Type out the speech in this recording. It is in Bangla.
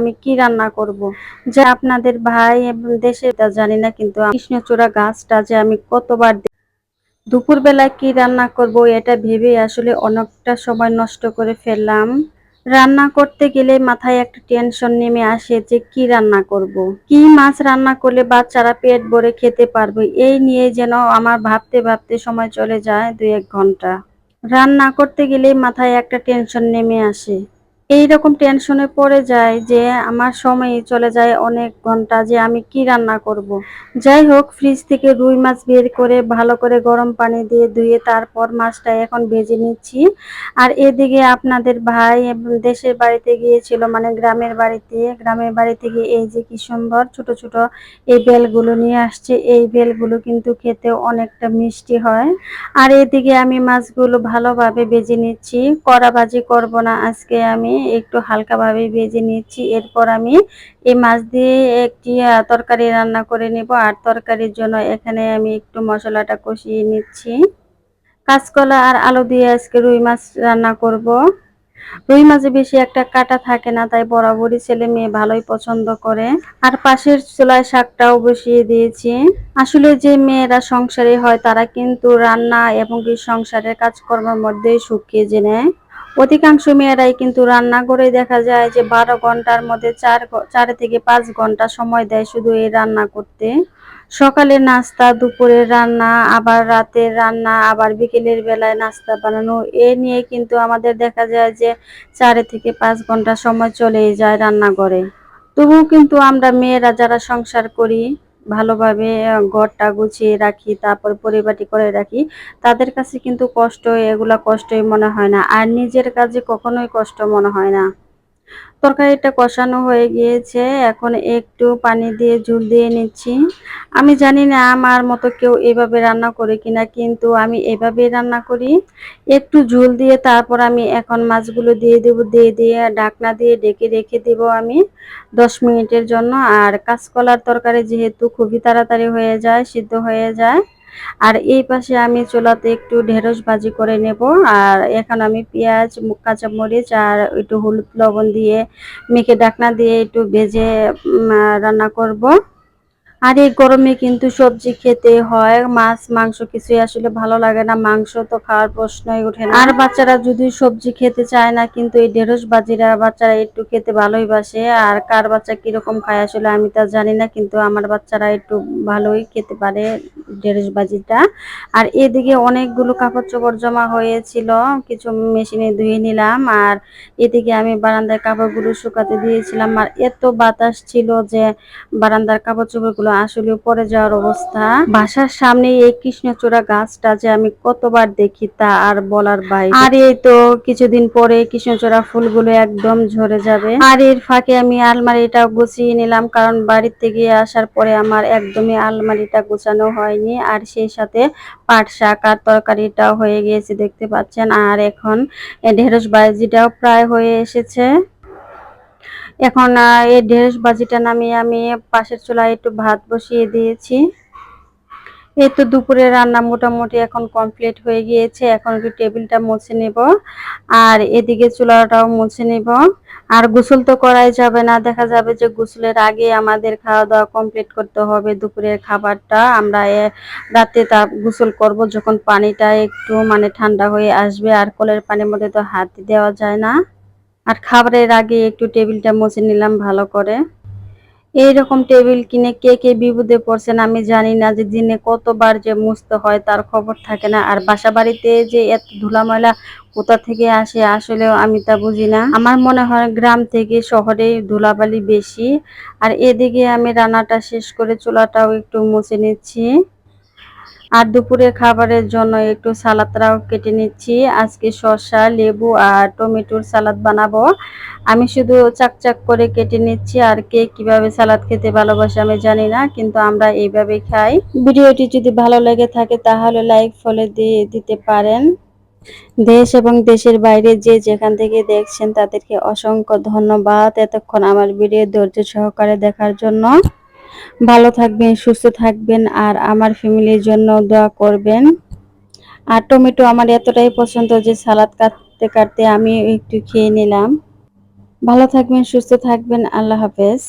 আমি কি রান্না করব? যা আপনাদের ভাই এবং দেশে তা জানি না, কিন্তু কৃষ্ণচূড়া গাছটা যে আমি কতবার দে- দুপুরবেলা কি রান্না করব এটা ভেবে আসলে অনেকটা সময় নষ্ট করে ফেললাম। রান্না করতে গেলে মাথায় একটা টেনশন নেমে আসে যে কি রান্না করব। কি মাছ রান্না করলে বাচ্চারা পেট ভরে খেতে পারবে? এই নিয়ে যেন আমার ভাবতে ভাবতে সময় চলে যায় দু এক ঘণ্টা। রান্না করতে গেলে মাথায় একটা টেনশন নেমে আসে। এই রকম টেনশনে পড়ে যায় যে আমার সময় চলে যায় অনেক ঘণ্টা যে আমি কি রান্না করব। যাই হোক ফ্রিজ থেকে রুই মাছ বের করে ভালো করে গরম পানি দিয়ে ধুয়ে তারপর মাছটা এখন ভেজে নিচ্ছি। আর এদিকে আপনাদের ভাই দেশের বাড়িতে গিয়েছিল মানে গ্রামের বাড়িতে। গ্রামের বাড়ি থেকে এই যে কি সুন্দর ছোট ছোট এই বেলগুলো নিয়ে আসছে। এই বেলগুলো কিন্তু খেতে অনেকটা মিষ্টি হয়। আর এদিকে আমি মাছগুলো ভালোভাবে ভেজে নিচ্ছি। কড়া ভাজি করব না আজকে আমি। একটু হালকাভাবে ভেজে নিচ্ছি এরপর আমি এই মাছ দিয়ে একটি তরকারি রান্না করে নেব। আর তরকারির জন্য এখানে আমি একটু মশলাটা কষিয়ে নিচ্ছি। কাঁচকলা আর আলু দিয়ে আজকে রুই মাছ রান্না করব। রুই মাছে বেশি একটা কাটা থাকে না, তাই বরাবরই ছেলে মেয়ে ভালোই পছন্দ করে। আর পাশের চুলায় শাকটাও বসিয়ে দিয়েছি। আসলে যে মেয়েরা সংসারে হয়, তারা কিন্তু রান্না এবং সংসারের কাজকর্মের মধ্যেই শুকিয়ে যে নেয় অধিকাংশ মেয়েরাই কিন্তু রান্না করে দেখা যায় যে বারো ঘণ্টার মধ্যে চার চার থেকে পাঁচ ঘণ্টা সময় দেয় শুধু এই রান্না করতে। সকালে নাস্তা, দুপুরের রান্না, আবার রাতের রান্না, আবার বিকেলের বেলায় নাস্তা বানানো। এ নিয়ে কিন্তু আমাদের দেখা যায় যে চার থেকে পাঁচ ঘণ্টা সময় চলেই যায় রান্নাঘরে তবুও কিন্তু আমরা মেয়েরা যারা সংসার করি ভালোভাবে ঘরটা গুছিয়ে রাখি, তারপর পরিপাটি করে রাখি। তাদের কাছে কিন্তু কষ্ট এগুলা কষ্টই মনে হয় না। আর নিজের কাজে কখনোই কষ্ট মনে হয় না। তরকারিটা কষানো হয়ে গিয়েছে। এখন একটু পানি দিয়ে ঝুল দিয়ে নিচ্ছি। আমি জানি না আমার মতো কেউ এভাবে রান্না করে কিনা, কিন্তু আমি এভাবেই রান্না করি। একটু ঝুল দিয়ে তারপর আমি এখন মাছগুলো দিয়ে দেব, দিয়ে দিয়ে ডাকনা দিয়ে ডেকে রেখে দেব আমি দশ মিনিটের জন্য। আর কাঁচকলার তরকারি যেহেতু খুবই তাড়াতাড়ি হয়ে যায়, সিদ্ধ হয়ে যায়। আর এই পাশে আমি চুলাতে একটু ঢেঁড়স ভাজি করে নেব। আর এখন আমি পেঁয়াজ কাঁচা কাঁচামরিচ আর একটু হলুদ লবণ দিয়ে মেখে ডাকনা দিয়ে একটু ভেজে রান্না করব। আর এই গরমে কিন্তু সবজি খেতে হয়, মাছ, মাংস কিছুই আসলে ভালো লাগে না। মাংস তো খাওয়ার প্রশ্নই ওঠে না। আর বাচ্চারা যদি সবজি খেতে চায় না, কিন্তু এই ঢেঁড়স বাজিরা বাচ্চারা একটু খেতে ভালোই বাসে। আর কার বাচ্চা কীরকম খায় আসলে আমি তা জানি না, কিন্তু আমার বাচ্চারা একটু ভালোই খেতে পারে ঢেঁড়স বাজিটা। আর এদিকে অনেকগুলো কাপড় চোপড় জমা হয়েছিল, কিছু মেশিনে ধুয়ে নিলাম। আর এদিকে আমি বারান্দায় কাপড়গুলো শুকাতে দিয়েছিলাম। আর এত বাতাস ছিল যে বারান্দার কাপড় চোপড়গুলো আসলে পরে যাওয়ার অবস্থা। বাসার সামনে এই কৃষ্ণচূড়া গাছটা যে আমি কতবার দেখি তা আর বলার বাইরে আর এই তো কিছুদিন পরে কৃষ্ণচূড়া ফুলগুলো একদম ঝরে যাবে। আর এর ফাঁকে আমি আলমারিটা গুছিয়ে নিলাম কারণ বাড়ির থেকে আসার পরে আমার একদমই আলমারিটা গোছানো হয়নি। আর সেই সাথে পাট শাক আর তরকারিটাও হয়ে গিয়েছে দেখতে পাচ্ছেন। আর এখন ঢেঁড়স বাজিটাও প্রায় হয়ে এসেছে। এখন এই ঢেঁড়স বাজিটা নামিয়ে আমি পাশের চুলায় একটু ভাত বসিয়ে দিয়েছি। এই তো দুপুরে রান্না মোটামুটি এখন কমপ্লিট হয়ে গিয়েছে। এখন একটু টেবিলটা মুছে নেব আর এদিকে চুলাটাও মুছে নেব। আর গোসল তো করাই যাবে না, দেখা যাবে যে গোসলের আগে আমাদের খাওয়া দাওয়া কমপ্লিট করতে হবে দুপুরের খাবারটা। আমরা রাতে তা গোসল করব যখন পানিটা একটু মানে ঠান্ডা হয়ে আসবে, আর কলের পানির মধ্যে তো হাত দেওয়া যায় না। আর খাবারের আগে একটু টেবিলটা মুছে নিলাম ভালো করে। এইরকম টেবিল কিনে কে কে বিপদে পড়ছেন আমি জানি না যে দিনে কতবার যে মুছতে হয় তার খবর থাকে না। আর বাসা বাড়িতে যে এত ধুলা ময়লা কোথা থেকে আসে আসলেও আমি তা বুঝি না। আমার মনে হয় গ্রাম থেকে শহরে ধুলাবালি বেশি। আর এদিকে আমি রান্নাটা শেষ করে চুলাটাও একটু মুছে নিচ্ছি। আর দুপুরে খাবারের জন্য একটু সালাদটাও কেটে নিচ্ছি। আজকে শসা, লেবু আর টমেটোর সালাদ বানাবো। আমি শুধু চাকচাক করে কেটে নিচ্ছি আর কে কীভাবে সালাদ খেতে ভালোবাসে আমি জানি না, কিন্তু আমরা এইভাবে খাই। ভিডিওটি যদি ভালো লেগে থাকে তাহলে লাইক, ফলো দিয়ে দিতে পারেন। দেশ এবং দেশের বাইরে যে যেখান থেকে দেখছেন তাদেরকে অসংখ্য ধন্যবাদ এতক্ষণ আমার ভিডিও ধৈর্য সহকারে দেখার জন্য। ভালো থাকবেন, সুস্থ থাকবেন আর আমার ফ্যামিলির জন্য দোয়া করবেন। আর টমেটো আমার এতটাই পছন্দ যে সালাদ কাটতে কাটতে আমি একটু খেয়ে নিলাম। ভালো থাকবেন, সুস্থ থাকবেন, আল্লাহ হাফেজ।